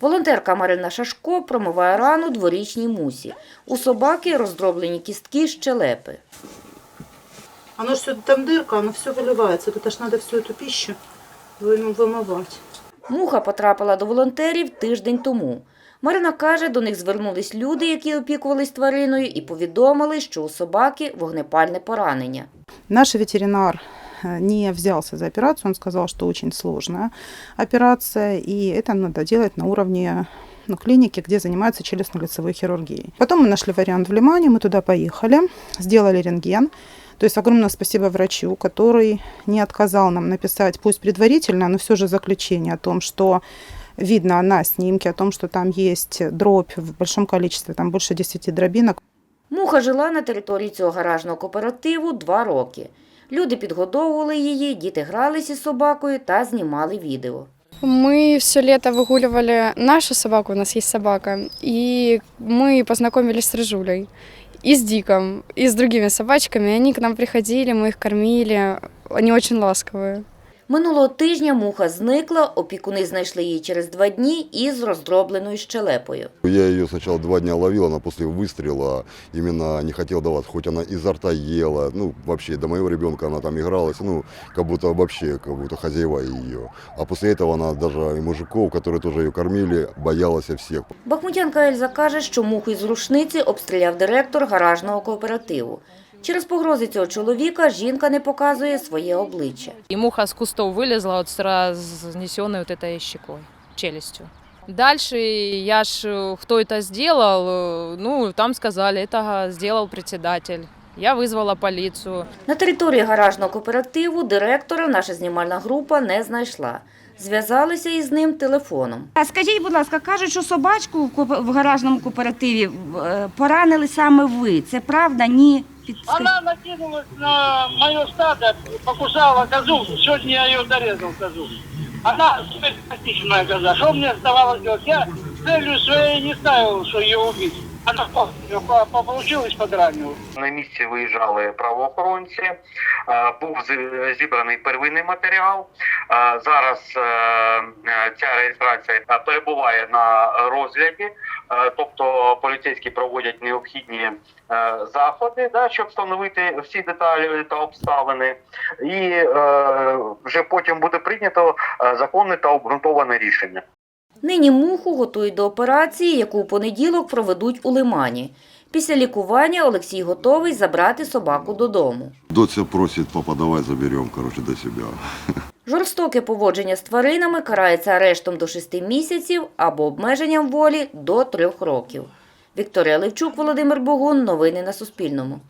Волонтерка Марина Шашко промиває рану дворічній мусі. У собаки роздроблені кістки щелепи. Оно все там дырка, оно все выливается. Тут аж надо всю эту пищу вы- вымывать. Муха потрапила до волонтерів тиждень тому. Марина каже, до них звернулись люди, які опікувались твариною, і повідомили, що у собаки вогнепальне поранення. Наш ветеринар э, не взялся за операцию, он сказал, что очень сложная операция, и это надо делать на уровне ну, клиники, где занимаются челюстно-лицевой хирургией. Потом мы нашли вариант в Лимане, мы туда поехали, сделали рентген. То есть огромное спасибо врачу, который не отказал нам написать, пусть предварительно, но все же заключение о том, что видно на снимке, о том, что там есть дробь в большом количестве, там больше 10 дробинок. Муха жила на території цього гаражного кооперативу два роки. Люди підгодовували її, діти гралися з собакою та знімали відео. Мы все лето выгуливали нашу собаку, у нас есть собака, и мы познакомились с Рыжулей, и с Диком, и с другими собачками. Они к нам приходили, мы их кормили, они очень ласковые. Минулого тижня муха зникла, опікуни знайшли її через два дні із роздробленою щелепою. Я ее сначала два дня ловил, она после выстрела именно не хотела давать, хоть она изо рта ела, ну, вообще, до моего ребенка она там игралась, ну, как будто вообще, как будто хозяева ее. А после этого она даже и мужиков, которые тоже ее кормили, боялась всех. Бахмутянка Ельза каже, що муху із рушниці обстріляв директор гаражного кооперативу. Через погрози цього чоловіка жінка не показує своє обличчя. И муха с кустов вылезла вот с разнесенной вот этой щекой, челюстью. Дальше я ж, э, кто это сделал, э, ну, там сказали, это сделал председатель. Я вызвала полицию. На території гаражного кооперативу директора наша знімальна група не знайшла. Зв'язалися із ним телефоном. А скажіть, будь ласка, кажуть, що собачку в кооп- в гаражному кооперативі е, поранили саме ви. Це правда? Ні. Она накинулась на мое стадо, покусала козу. Сегодня я ее дорезал, козу. Она специфичная коза. Что мне оставалось делать? Я целью своей не ставил, что ее убить. Она по- по- по- На місці виїжджали правоохоронці, був зібраний первинний матеріал. Зараз е, е, ця реєстрація перебуває на розгляді, тобто поліцейські проводять необхідні е, заходи, щоб встановити всі деталі та обставини, і вже потім буде прийнято законне та обґрунтоване рішення. Нині муху готують до операції, яку у понеділок проведуть у Лимані. Після лікування Олексій готовий забрати собаку додому. Доця просит, папа, давай заберем, короче, до себя. Жорстоке поводження з тваринами карається арештом до 6 місяців або обмеженням волі до 3 років. Вікторія Левчук, Володимир Богун. Новини на Суспільному.